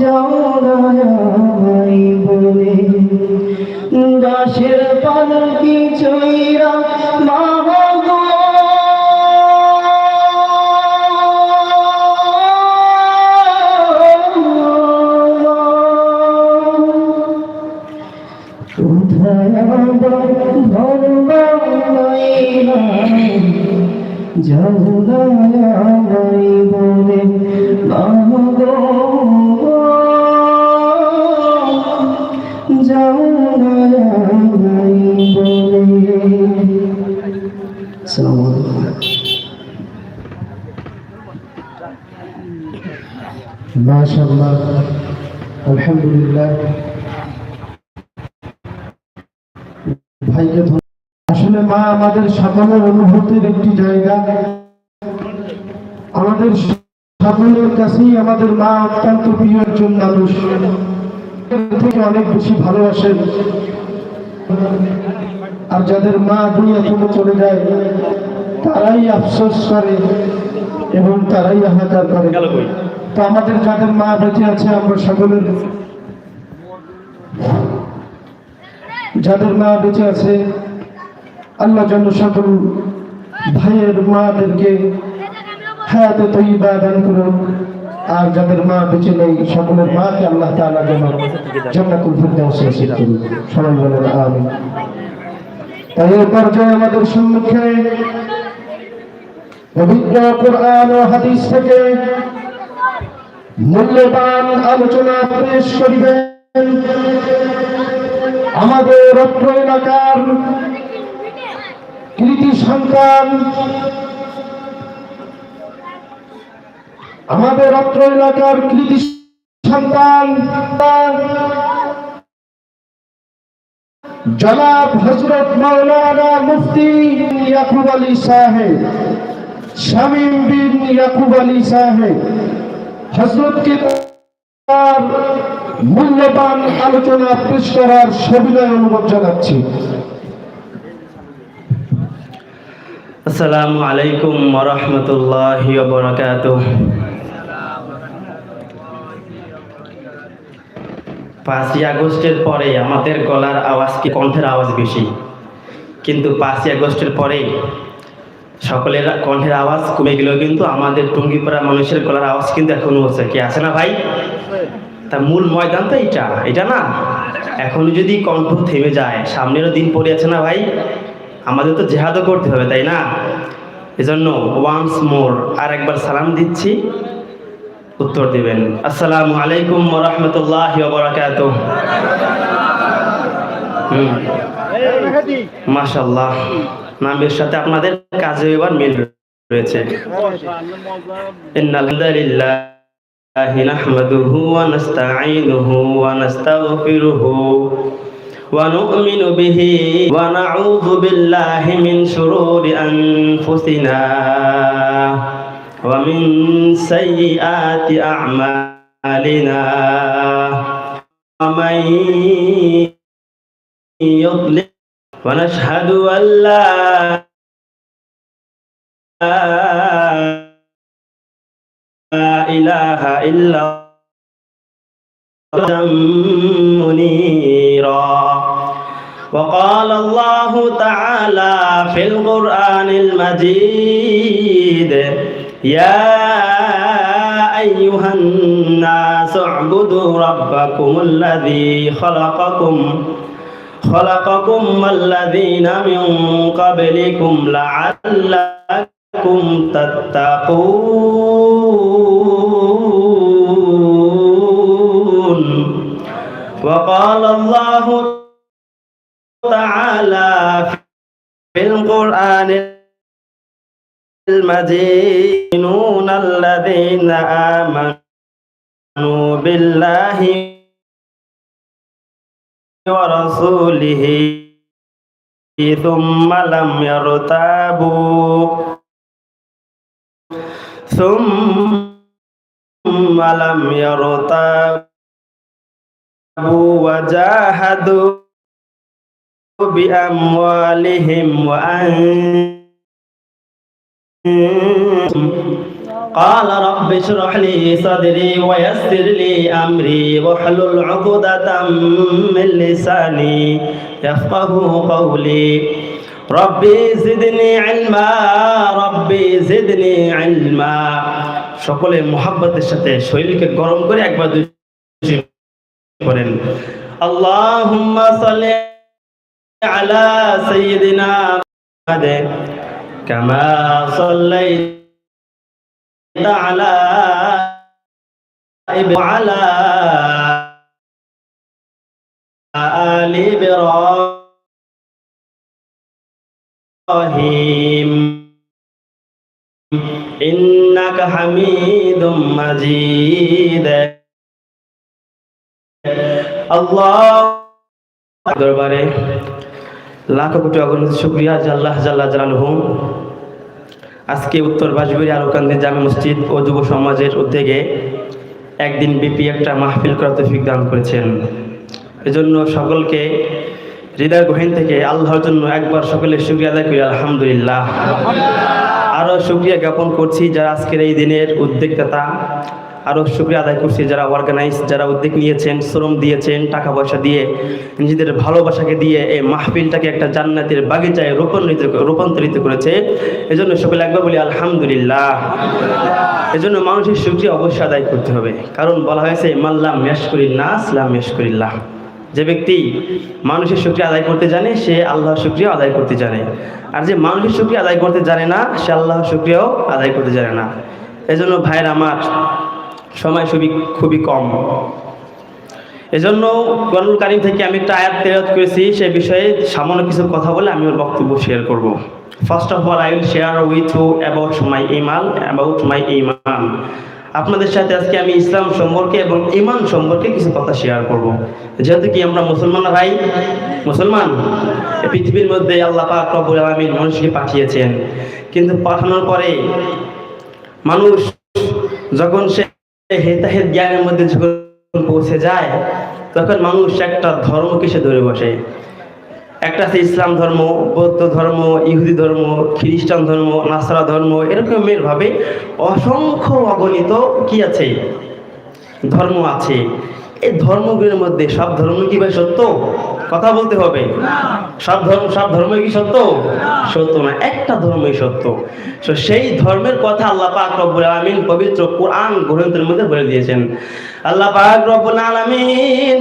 যাই বলে দাসের পালকি চৈরা মাগো ধর্ম যাই ভাইকে আসলে মা আমাদের সকলের অনুভূতির একটি জায়গা। আমাদের সকলের কাছেই আমাদের মা অত্যন্ত প্রিয় একজন মানুষ। থেকে অনেক বেশি ভালোবাসেন। আর যাদের মা দুনিয়া থেকে চলে যায় তারাই আফসোস করে এবং তারাই হাহাকার করে। তো আমাদের যাদের মা বেঁচে আছে আমরা সকলের যাদের মা বেঁচে আছে আল্লাহ যেন সকল ভাইয়ের মাদেরকে হায়াতে তৈবা দান করুন আর যাদের মা বেঁচে নেই, সকলের মাকে আল্লাহ যেন সবাই বলেন তাই আমাদের সম্মুখে পবিত্র কোরআন হাদিস থেকে মূল্যবান আলোচনা পেশ করিবেন আমাদের অত্র এলাকার কৃতি সন্তান আমাদের অত্র এলাকার কৃতি সন্তান জনাব হজরত মাওলানা মুফতি ইয়াকুব আলী সাহেব, শামীম বিন ইয়াকুব আলী সাহেব, হজরতকে তার মূল্যবান আলোচনা পেশ করার সবিনয় অনুরোধ জানাচ্ছি। আসসালামু আলাইকুম ওরহমতুল্লাহ বরকাত পাঁচই আগস্টের পরে আমাদের গলার আওয়াজ কি কণ্ঠের আওয়াজ বেশি? কিন্তু পাঁচই আগস্টের পরে সকলের কণ্ঠের আওয়াজ কমে গেলেও কিন্তু আমাদের টুঙ্গিপাড়া মানুষের গলার আওয়াজ কিন্তু এখনও হচ্ছে। কি আছে না ভাই? তা মূল ময়দান তো এটা এটা না? এখন যদি কণ্ঠ থেমে যায়, সামনেরও দিন পড়ে আছে না ভাই? আমাদের তো জেহাদও করতে হবে, তাই না? এজন্য ওয়ান্স মোর আর একবার সালাম দিচ্ছি। উত্তর দিবেন আসসালামু আলাইকুম রহমতুল্লাহ বরাকাত হুম মাশাল্লাহ নামের সাথে আপনাদের কাজে এবার মিল রয়েছে ইন্নাল হামদালিল্লাহ নাহমাদুহু ওয়া নাস্তাঈনুহু ওয়া নাস্তাগফিরুহু ونؤمن به ونعوذ بالله من شرور أنفسنا ومن سيئات أعمالنا ومن يضلل ونشهد أن لا إله إلا الله منيرا. وقال الله تعالى في القرآن المجيد يا أيها الناس اعبدوا ربكم الذي خلقكم خلقكم والذين من قبلكم لعلكم تتقون. وقال الله تعالى في القرآن المجيد الذين آمنوا بالله ورسوله ثم لم يرتابوا. ثم لم يرتابوا وجاهدوا بأموالهم وأنفسهم. قال رب اشرح لي صدري ويسر لي أمري واحلل عقدة من لساني يفقه قولي ربي زدني علما ربي زدني علما সকলে মোহাব্বতের সাথে শরীরকে গরম করে একবার দুই করেন আল্লাহুম্মা সাল্লি আলা সাইয়্যিদিনা মুহাম্মাদ কামা সাল্লাইতা আলা وعلى آل إبراهيم إنك حميد مجيد আল্লাহ দরবারে লাখ কোটি অগণিত শুক্রিয়া জাল্লাহ জাল্লাহ জালালহু আজকে উত্তর বাসবির আলোকান্দি জামে মসজিদ ও যুব সমাজের উদ্যোগে একদিন বিপি একটা মাহফিল করা তৌফিক দান করেছেন। এজন্য সকলকে হৃদয় গহীন থেকে আল্লাহর জন্য একবার সকলে শুক্রিয়া আদায় করি, আলহামদুলিল্লাহ। আরও শুক্রিয়া জ্ঞাপন করছি যারা আজকের এই দিনের উদ্যোক্তা আরও শুক্রিয়া আদায় করছি যারা অর্গানাইজ যারা উদ্যোগ নিয়েছেন, শ্রম দিয়েছেন টাকা পয়সা দিয়ে, নিজেদের ভালোবাসাকে দিয়ে এই মাহফিলটাকে একটা জান্নাতের বাগিচায় রূপান্তরিত রূপান্তরিত করেছে। এজন্য সকলে একবার বলি, আলহামদুলিল্লাহ। এজন্য মানুষের শুক্রিয়া অবশ্যই আদায় করতে হবে। কারণ বলা হয়েছে, মাল্লাম মেশকরিল নাস, লাম মেশকরিল্লাহ যে ব্যক্তি মানুষের শুক্রিয়া আদায় করতে জানে, সে আল্লাহর শুক্রিয়া আদায় করতে জানে। আর যে মানুষের শুক্রিয়া আদায় করতে জানে না, সে আল্লাহর শুক্রিয়াও আদায় করতে জানে না। এজন্য ভাইয়ের আমার সময় খুবই খুবই কম। এজন্য কোরআনুল কারিম থেকে আমি একটা আয়াত তেরাত করেছি, সে বিষয়ে সামান্য কিছু কথা বলে আমি ওর বক্তব্য শেয়ার করব। First of all I will share with you about my Iman about my ইমান আপনাদের সাথে আজকে আমি ইসলাম সম্পর্কে এবং ইমান সম্পর্কে কিছু কথা শেয়ার করব। যেহেতু কি আমরা মুসলমান ভাই? মুসলমান? পৃথিবীর মধ্যে আল্লাহ পাক রব্বুল আলামিন মানুষকে পাঠিয়েছেন। কিন্তু পাঠানোর পরে মানুষ যখন সে হেতাহেত জ্ঞানের মধ্যে যখন পৌঁছে যায়, তখন মানুষ একটা ধর্মকে সে ধরে বসে? একটা আছে ইসলাম ধর্ম, বৌদ্ধ ধর্ম, ইহুদি ধর্ম, খ্রিস্টান ধর্ম, নাসারা ধর্ম এরকমের ভাবে অসংখ্য অগণিত কি আছে? ধর্ম আছে। এই ধর্মগুলির মধ্যে সব ধর্ম কি ভাই সত্য? কথা বলতে হবে। সব ধর্ম সব ধর্ম কি সত্য? সত্য না, একটা ধর্মই সত্য। তো সেই ধর্মের কথা আল্লাহ পাক রব্বুল আলামিন পবিত্র কোরআন গ্রন্থের মধ্যে বলে দিয়েছেন। আল্লাহ পাক রব্বুল আলামিন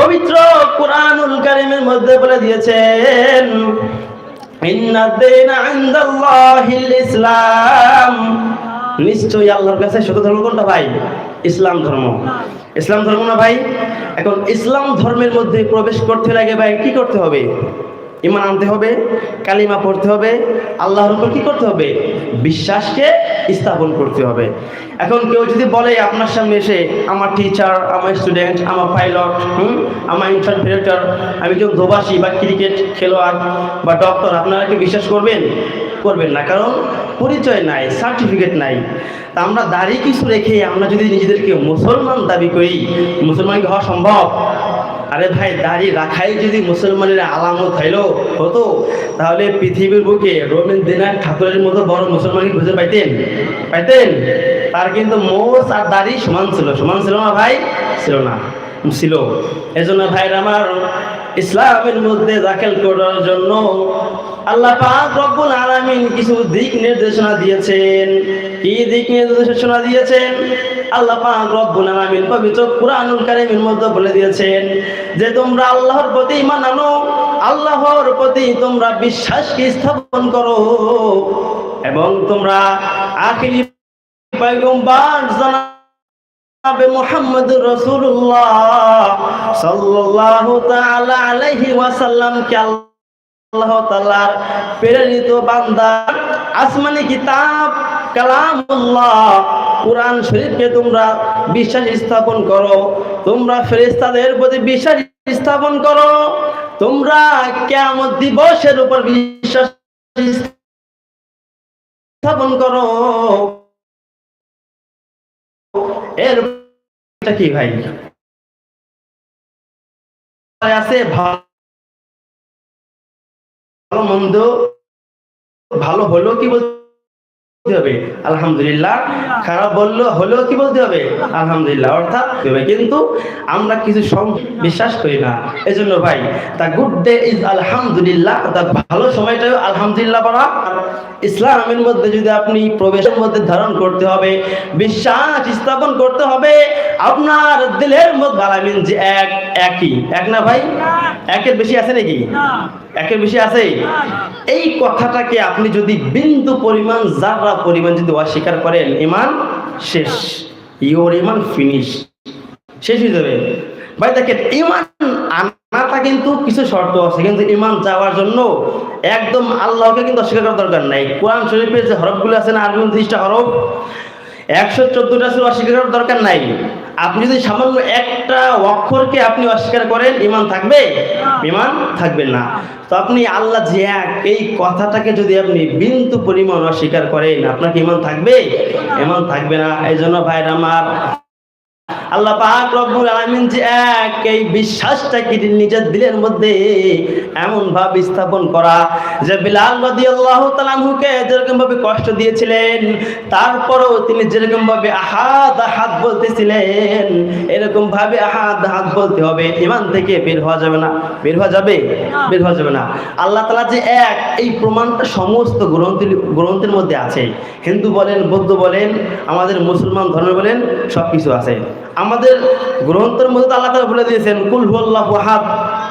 পবিত্র কোরআনুল কারিমের মধ্যে বলে দিয়েছেন ইসলাম। নিশ্চয়ই আল্লাহর কাছে সত্য ধর্ম কোনটা ভাই? ইসলাম ধর্ম। ইসলাম ধর্ম না ভাই? এখন ইসলাম ধর্মের মধ্যে প্রবেশ করতে লাগে ভাই, কি করতে হবে? ইমান আনতে হবে, কালিমা পড়তে হবে, আল্লাহর উপর কি করতে হবে? বিশ্বাসকে স্থাপন করতে হবে। এখন কেউ যদি বলে আপনার সামনে এসে, আমার টিচার আমার স্টুডেন্ট আমার পাইলট হুম? আমার ইন্টারপ্রেটার আমি কেউ ধোবাসী বা ক্রিকেট খেলোয়াড় বা ডক্টর আপনারা কি বিশ্বাস করবেন? করবেন না, কারণ পরিচয় নাই সার্টিফিকেট নাই। তা আমরা দাড়ি কিছু রেখে আমরা যদি নিজেদেরকে মুসলমান দাবি করি, মুসলমান কি হওয়া সম্ভব? আরে ভাই, দাড়ি রাখাই যদি মুসলমানের আলামত হইল, হতো। তাহলে পৃথিবীর বুকে রবীন্দ্রনাথ ঠাকুরের মতো বড় মুসলমানকে খুঁজে পাইতেন? পাইতেন? তার কিন্তু মোষ আর দাড়ি সমান ছিল। সমান ছিল না ভাই? ছিল না। ছিল। এজন্য ভাইরা আমার ইসলামের মধ্যে দাখিল করার জন্য আল্লাহ রব্বুল আলামিন কিছু দিক নির্দেশনা দিয়েছেন। কি দিক নির্দেশনা দিয়েছেন? বলে দিয়েছেন যে, তোমরা আল্লাহর প্রতি আল্লাহর প্রতি তোমরা বিশ্বাসকে স্থাপন করো এবং তোমরা প্রেরিত বান্দা, আসমানি কিতাব, কালামুল্লাহ, কোরআন শরীফকে তোমরা বিশ্বাস স্থাপন করো, তোমরা ফেরেশতাদের প্রতি বিশ্বাস স্থাপন করো, তোমরা কিয়ামত দিবসের উপর বিশ্বাস স্থাপন করো। এর এটা কি ভাই? আছে ভালো মন্দ ভালো হলো কি বলতে হবে, আলহামদুলিল্লাহ। খারাপ বলল, হলেও কি বলতে হবে? আলহামদুলিল্লাহ, অর্থাৎ কিন্তু আমরা কিছু বিশ্বাস করি না। এই জন্য ভাই তা গুড ডে ইজ আলহামদুলিল্লাহ ভালো সময়টাও আলহামদুলিল্লাহ ইসলামের মধ্যে যদি আপনি প্রবেশের মধ্যে ধারণ করতে হবে, বিশ্বাস স্থাপন করতে হবে, আপনার দিলের মধ্যে যে এক, একই। এক না ভাই? একের বেশি আছে নাকি? একের বেশি আছে? এই কথাটাকে আপনি যদি বিন্দু পরিমাণ, যারা পরিমাণ যদি অস্বীকার করেন, ইমান শেষ। ইওর ইমান ফিনিশ শেষ হয়ে যাবে। ভাই, দেখেন, ইমান আনাটা কিন্তু কিছু শর্ত আছে, কিন্তু ইমান যাওয়ার জন্য একদম আল্লাহকে কিন্তু অস্বীকার করার দরকার নাই। কোরআন শরীফের যে হরফগুলো আছে না, আরবি হরফ, একশো চোদ্দটা অস্বীকার করার দরকার নাই। আপনি যদি সামান্য একটা অক্ষরকে আপনি অস্বীকার করেন ইমান থাকবে? ইমান থাকবে না। তো আপনি আল্লাহ যে এক এই কথাটাকে যদি আপনি বিন্দু পরিমাণ অস্বীকার করেন আপনার কি ইমান থাকবে? ইমান থাকবে না। এই জন্য ভাইরা আমার আল্লাহ পাক রব্বুল আলামিন যে এক এই বিশ্বাসটা বিশ্বাসটাকে নিজের দিলের মধ্যে এমন ভাবে স্থাপন করা যে বিলাল রাদিয়াল্লাহু তাআলা আনহুকে যেরকম ভাবে কষ্ট দিয়েছিলেন, তারপরেও তিনি যেরকম ভাবে আহাদ আহাদ বলতেছিলেন, এরকম ভাবে আহাদ আহাদ বলতে হবে। ইমান থেকে বের হওয়া যাবে না। বের হওয়া যাবে? বের হওয়া যাবে না। আল্লাহ তাআলা যে এক এই প্রমাণটা সমস্ত গ্রন্থের গ্রন্থের মধ্যে আছে। হিন্দু বলেন, বৌদ্ধ বলেন, আমাদের মুসলমান ধর্মে বলেন সব কিছু আছে। আমাদের গ্রন্থের মধ্যে আল্লাহ তাআলা বলে দিয়েছেন, কুল হুয়াল্লাহু আহাদ।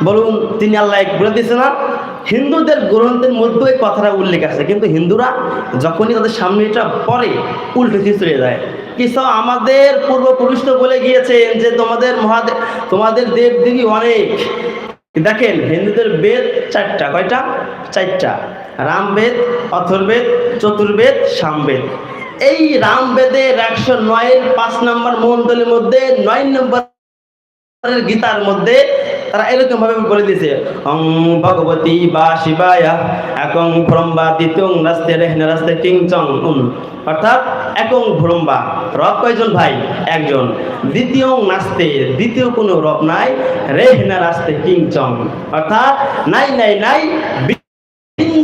বলুন, তিনি আল্লাহ এক বলে দিয়েছেন না? হিন্দুদের গ্রন্থের মধ্যে এই কথাটা উল্লেখ আছে, কিন্তু হিন্দুরা যখনই তাদের সামনে এটা পড়ে, উল্টে চলে যায়। কিছু আমাদের পূর্বপুরুষ তো বলে গিয়েছেন যে, তোমাদের মহাদেব তোমাদের দেব দেবী অনেক। দেখেন, হিন্দুদের বেদ চারটা, কয়টা? চারটা। রামবেদ, অথর্বেদ, চতুর্বেদ, সামবেদ। এই রামবেদের একশো নয়ের পাঁচ নম্বর মন্ডলের মধ্যে, নয় নম্বরের গীতার মধ্যে তারা এরকম ভাবে বলে দিয়েছে, অং ভগবতী বা শিবায়া, একং ভ্রম্বা দ্বিতীয় রাস্তে রেহনে রাস্তে কিং চং উন। অর্থাৎ একং ভ্রম্বা, রব কয়জন ভাই? একজন। দ্বিতীয় নাস্তে, দ্বিতীয় কোনো রব নাই, রেহনা রাস্তে কিং চং অর্থাৎ নাই নাই নাই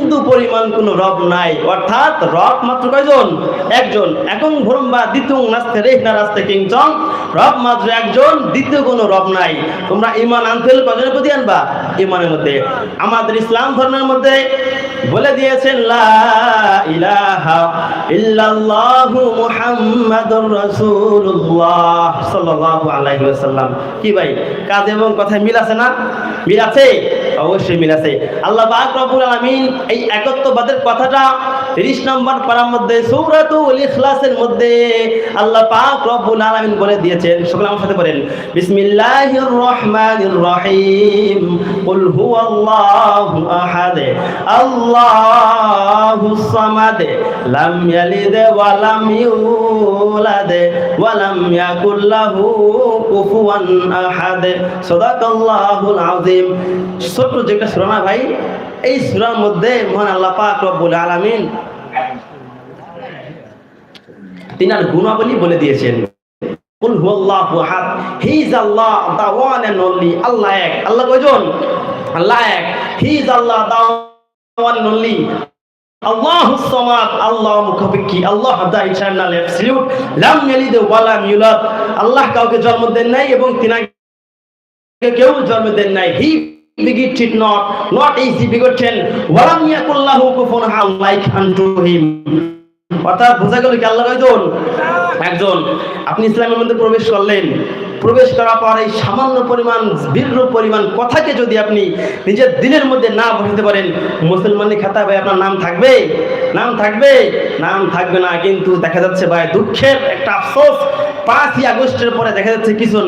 বিন্দু পরিমাণ কোনো রব নাই। অর্থাৎ রব মাত্র কয়জন? একজন। এখন ভরম্বা দ্বিতীয় নাস্তে রেহনা রাস্তে কিংচং। রব মাত্র একজন, দ্বিতীয় কোনো রব নাই। তোমরা ইমান আনতে হলে কজনের প্রতি আনবা? ইমানের মধ্যে। আমাদের ইসলাম ধর্মের মধ্যে বলে দিয়েছেন, লা কি ভাই? কাজ এবং কথায় মিল আছে না? মিল আছে? অবশ্যই মিল আছে। আল্লাহ পাক আলামিন এই একত্ববাদের কথাটা 30 নম্বর পারার মধ্যে, সূরাতুল ইখলাসের মধ্যে আল্লাহ পাক রব্বুল আলামিন বলে দিয়েছেন। সকলে আমার সাথে বলেন বিসমিল্লাহির রহমানির রহিম। কুল হুয়াল্লাহু আহাদ। আল্লাহুস সামাদ। লাম ইয়ালিদ ওয়া লাম ইউলাদ। ওয়া লাম ইয়াকুল লাহু কুফুয়ান আহাদ। সাদাকাল্লাহুল আযীম। যেটা সূরা না ভাই এই সূরার মধ্যে মহান আল্লাহ পাক রব্বুল আলামিন তিনার গুণাবলী বলে দিয়েছেন। কুল হুয়াল্লাহু আহাদ he is Allah the one and only Allah এক। আল্লাহ কয়জন? আল্লাহ এক। He is Allah the one and only আল্লাহু সামাদ আল্লাহ মুখাপেক্ষী। Allah the eternal absolute. লাম ইয়ালিদ ওয়া লাম ইউলাদ। আল্লাহ কাউকে জন্ম দেন নাই এবং তিনাকে কেউ জন্ম দেন নাই। হি is he begotten ওয়ালাম ইয়াকুল্লাহু unto him অর্থাৎ বোঝা গেল কি আল্লাহ একজন। আপনি ইসলামের মধ্যে প্রবেশ করলেন। প্রবেশ করার পর এই সামান্য পরিমাণ পরিমাণ কথাকে যদি আপনি নিজের দিনের মধ্যে না বসাতে পারেন মুসলমানের খাতা ভাই আপনার নাম থাকবে? নাম থাকবে? নাম থাকবে না, কিন্তু দেখা যাচ্ছে ভাই দুঃখের একটা আফসোস পাঁচই আগস্টের পরে দেখা যাচ্ছে কিছু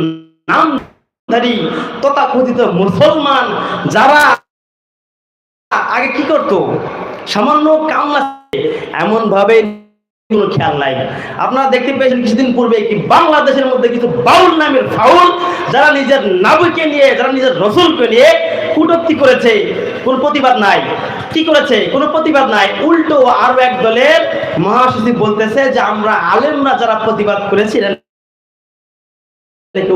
নামধারী তথাকথিত মুসলমান যারা আগে কি করতো? সামান্য কামলা এমন ভাবে কোনো খেয়াল নাই। আপনারা দেখতে পেয়েছেন কিছুদিন পূর্বে কি বাংলাদেশের মধ্যে কিছু বাউল নামের ফাউল যারা নিজের নাবিকে নিয়ে, যারা নিজের রসুলকে নিয়ে কুটক্তি করেছে। কোন প্রতিবাদ নাই। কি করেছে? কোনো প্রতিবাদ নাই। উল্টো আরও এক দলের মহাসচিব বলতেছে যে, আমরা আলেমরা যারা প্রতিবাদ করেছিলেন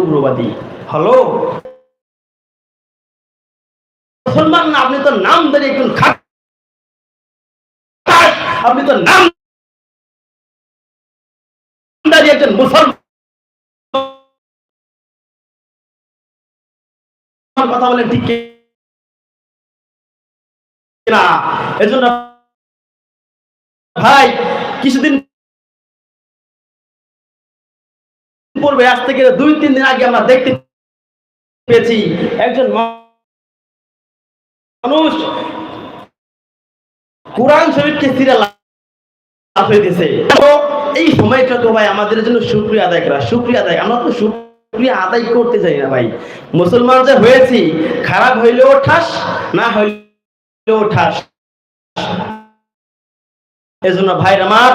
উগ্রবাদী? হলো মুসলমান না, আপনি তো নাম ধরে একজন আপনি তো নাম একজন মুসলমান। কথা বলেন ঠিক না এজন্য ভাই, কিছুদিন পূর্বে, আজ থেকে দুই তিন দিন আগে আমরা দেখতে পেয়েছি। একজন মানুষ কোরআন শরীফকে হইতেছে তো এই সময়টা তো ভাই আমাদের জন্য আদায় করা আদায়। আমরা তো আদায় করতে চাই না ভাই। মুসলমান যে হয়েছি, খারাপ হইলেও ঠাস, না হইলেও ঠাস। এজন্য ভাইর আমার,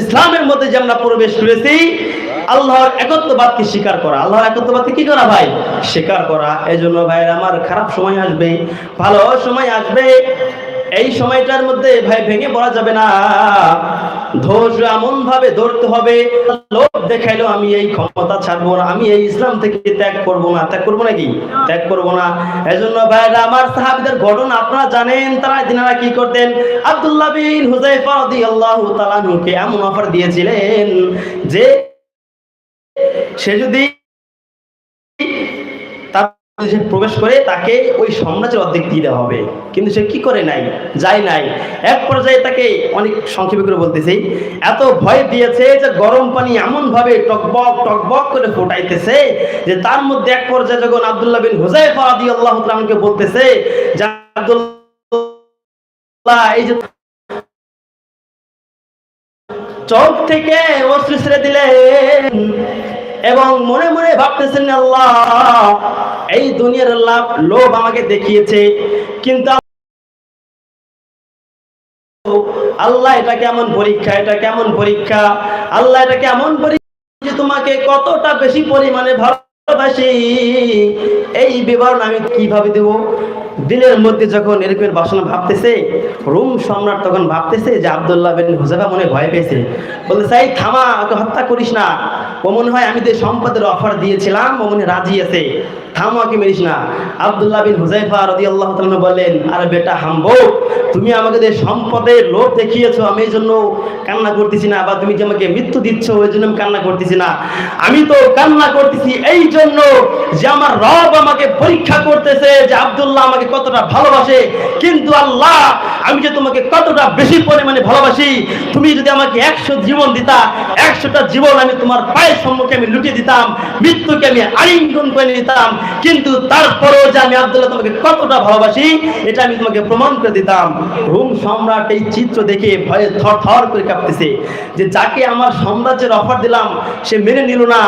ইসলামের মধ্যে যে আমরা প্রবেশ করেছি আল্লাহর একত্ববাদকে স্বীকার করা। আল্লাহর একত্ববাদকে কি করা ভাই? স্বীকার করা। এই জন্য ভাই, আমার খারাপ সময় আসবে, ভালো সময় আসবে। এই সময়টার মধ্যে ভাই ভেঙে পড়া যাবে না। ধৈর্য এমন ভাবে ধরতে হবে লোক দেখাইলো আমি এই ক্ষমতা ছাড়বো না, আমি এই ইসলাম থেকে ত্যাগ করব না। ত্যাগ করব নাকি? ত্যাগ করব না। এজন্য ভাইরা, আমার সাহাবীদের ঘটনা আপনারা জানেন, তারা দিনারা কি করতেন? আব্দুল্লাহ বিন হুজাইফা রাদিয়াল্লাহু তাআলা এমন অফার দিয়েছিলেন যে সে যদি তার প্রবেশ করে তাকে ওই সাম্রাজ্যের অর্ধেক দিয়ে দেওয়া হবে। কিন্তু সে কি করে নাই? যায় নাই। এক পর্যায়ে তাকে অনেক সংক্ষেপে করে বলতেছি, এত ভয় দিয়েছে যে গরম পানি এমন ভাবে টকবক টকবক করে ফোটাইতেছে যে তার মধ্যে এক পর্যায়ে যখন আব্দুল্লাহ বিন হুজাইফা রাদিয়াল্লাহু তাআলাকে বলতেছে যে আব্দুল্লাহ, এই যে চোখ থেকে অশ্রু ছেড়ে দিলেন। এবং মনে মনে ভাবতেছেন, আল্লাহ, এই দুনিয়ার লাভ লোভ আমাকে দেখিয়েছে। কিন্তু আল্লাহ, এটা কেমন পরীক্ষা? এটা কেমন পরীক্ষা? আল্লাহ, এটা কেমন পরীক্ষা যে তোমাকে কতটা বেশি পরিমাণে ভালোবাসি? এই বিবরণ আমি কীভাবে দেব? দিনের মধ্যে যখন এরকম বাসনা ভাবতেছে, রুম সম্রাট তখন ভাবতেছে যে আবদুল্লাহ বিন হুজাফা মনে ভয় পেয়েছে। বলতে চাই থামা, ওকে হত্যা করিস না। ও মনে হয়, আমি যে সম্পদের অফার দিয়েছিলাম, ও মনে রাজি আছে। থামা ওকে মেরিস না। আব্দুল্লাহ বিন হুজাইফা রদি আল্লাহ বললেন, আরে বেটা হাম্বো, তুমি আমাকে যে সম্পদের লোভ দেখিয়েছো, আমি এই জন্য কান্না করতেছি না, বা তুমি যে আমাকে মৃত্যু দিচ্ছ, ওই জন্য আমি কান্না করতেছি না। আমি তো কান্না করতেছি এই জন্য যে আমার রব আমাকে পরীক্ষা করতেছে যে আব্দুল্লাহ আমাকে কতটা ভালোবাসে। কিন্তু আল্লাহ, আমি যে তোমাকে কতটা বেশি পরিমাণে ভালোবাসি, তুমি যদি আমাকে একশো জীবন দিতা, একশোটা জীবন আমি তোমার পায়ের সম্মুখে আমি লুটিয়ে দিতাম, মৃত্যুকে আমি আলিঙ্গন করে নিতাম কিন্তু তারপরেও যে আমি আব্দুল্লাহ তোমাকে কতটা ভালোবাসি, এটা আমি তোমাকে প্রমাণ করে দিতাম। রোম সম্রাট এই চিত্র দেখে ভয়ে থর থর করে কাঁপতেছে যে যাকে আমার সাম্রাজ্যের অফার দিলাম, সে মেনে নিল না।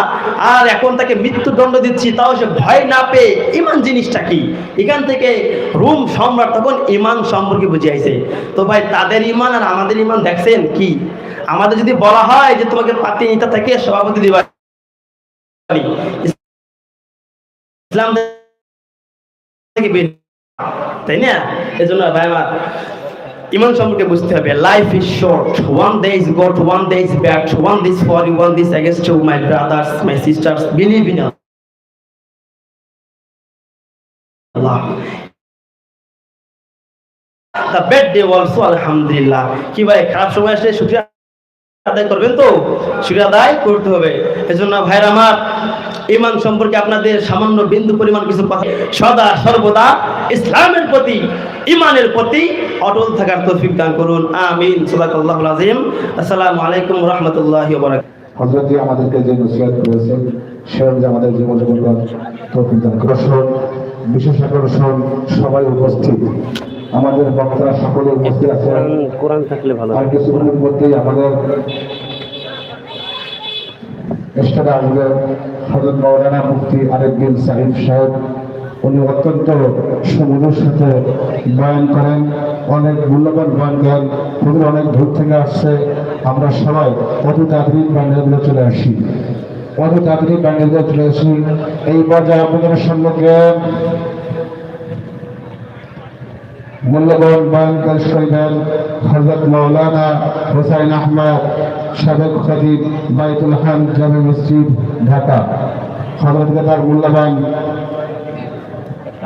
আর এখন তাকে মৃত্যুদণ্ড দিচ্ছি, তাও সে ভয় না পেয়ে। ইমান জিনিসটা কি? এখান থেকে রোম সম্রাট তখন ইমান সম্পর্কে বুঝিয়েছে তো ভাই, তাদের ইমান আর আমাদের ইমান দেখছেন কি? আমাদের যদি বলা হয় যে তোমাকে পাতি নিতে থেকে সভাপতি দিবা ইসলাম থেকে তাই না? এই জন্য ভাই আমার ইমান সম্পর্কে বুঝতে হবে life is short one day is god one day is bad one this for one this my brothers my sisters believe in Allah the bed day also আলহামদুলিল্লাহ কি ভাই, খারাপ সময় আসলে শুক্রিয়া আদায় করবেন তো? শুক্রিয়া আদায় করতে হবে। এজন্য ভাইরা আমার ইমান সম্পর্কে আপনাদের সামান্য বিন্দু পরিমাণ কিছু কথা। সদা সর্বদা ইসলামের প্রতি ইমানের প্রতি অটল থাকার তৌফিক দান করুন। আমিন। সুবহানাল্লাহুল আযীম। আসসালামু আলাইকুম ওয়া রাহমাতুল্লাহি ওয়া বারাকাতুহু। হজরতজি আমাদেরকে যে নসিহত করেছেন সে অনুযায়ী আমাদের জীবন জীবন তৌফিক দান আকর্ষণ বিশেষ আকর্ষণ সবাই উপস্থিত। আমাদের বক্তারা সকলে উপস্থিত আছেন। কোরআন থাকলে ভালো। আর কিছুক্ষণের মধ্যেই আমাদের স্টেজে আসবে হজরত মৌলানা মুফতি আরেকদিন সাহিব সাহেব, উনি অত্যন্ত সমুদ্রের সাথে বয়ান করেন। অনেক মূল্যবান বয়ান করেন। খুবই অনেক দূর থেকে আসছে। আমরা সবাই অত তাড়াতাড়ি প্যান্ডেলগুলো চলে আসি। অত তাড়াতাড়ি প্যান্ডেলগুলো চলে আসি। এই পর্যায়ে আপনাদের সম্মুখে মূল্যবান বয়ান পেশ করবেন হজরত মৌলানা হুসাইন আহমদ সাবেক খতিব বাইতুল হাম জামে মসজিদ ঢাকা হজরতকে তার মূল্যবান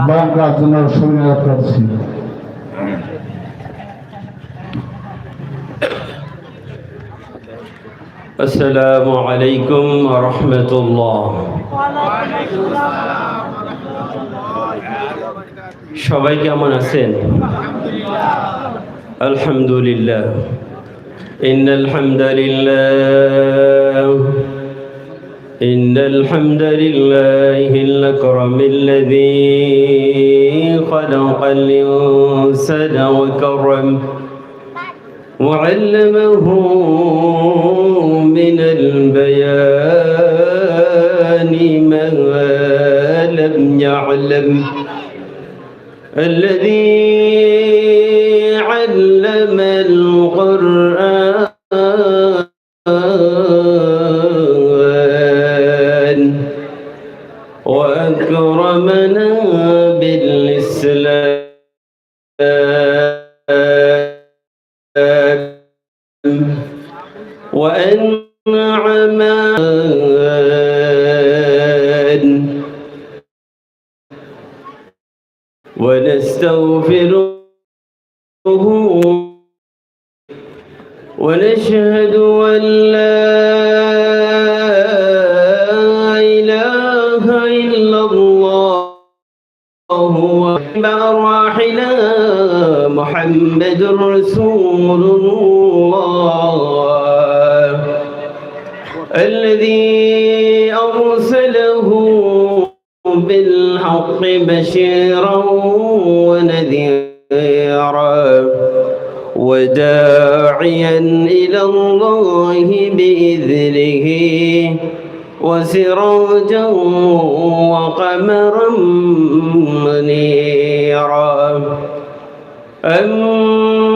বয়ান করার জন্য সুবিধা করছি السلام عليكم ورحمة الله সবাই কেমন আছেন আলহামদুলিল্লাহ إن الحمد لله إن الحمد لله الأكرم الذي خلق الإنسان وكرمه وعلمه من البيان ما لم يعلم الذي علم القرآن رسول الله الذي أرسله بالحق بشيرا ونذيرا وداعيا إلى الله بإذنه وسراجا وقمرا منيرا.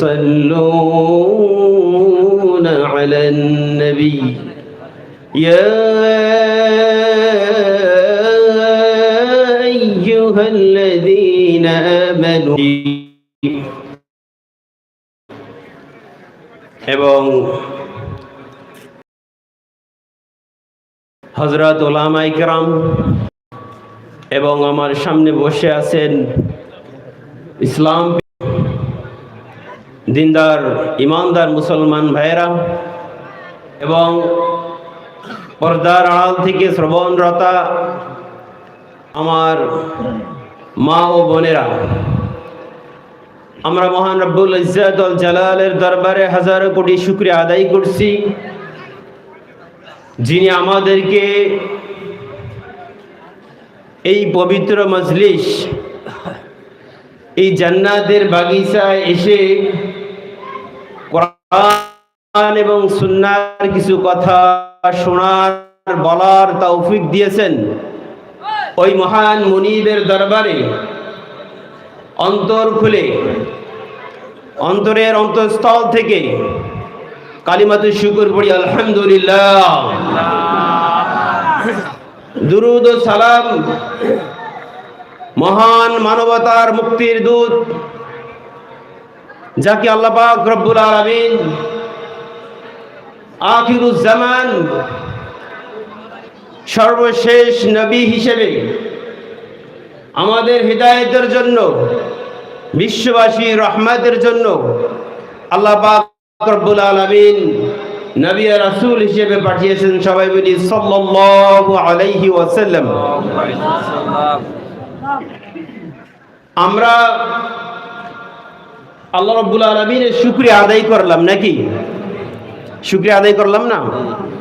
يصلون على النبي يا أيها الذين آمنوا এবং হজরত ওলামা ইকরাম এবং আমার সামনে বসে আছেন ইসলাম দিনদার, ইমানদার মুসলমান ভাইয়েরা, এবং পর্দার আড়াল থেকে শ্রবণরতা আমার মা ও বোনেরা। আমরা মহান রব্বুল ইজ্জাতুল জালালের দরবারে হাজারো কোটি শুক্রিয়া আদায় করছি, যিনি আমাদেরকে এই পবিত্র মজলিস, এই জান্নাতের বাগিচায় এসে কোরআন এবং সুন্নার কিছু কথা শোনার, বলার তৌফিক দিয়েছেন। ওই মহান মুনিবের দরবারে অন্তর খুলে, অন্তরের অন্তঃস্থল থেকে কালিমাতে শুকুর পড়ি, আলহামদুলিল্লাহ। দুরুদ ও সালাম, মহান মানবতার মুক্তির দূত যাকে আল্লাহ পাক রব্বুল আলামিন আখিরুজ্জামান সর্বশেষ নবী হিসেবে আমাদের হৃদায়তের জন্য বিশ্ববাসী রহমতের জন্য আল্লাহ পাক রব্বুল আলামিন নবী রাসূল হিসেবে পাঠিয়েছেন সবাই বলি সাল্লাল্লাহু আলাইহি ওয়াসাল্লাম। আমরা আল্লাহ রব্বুল আলমিনের শুক্রিয়া আদায় করলাম নাকি? শুক্রিয়া আদায় করলাম না?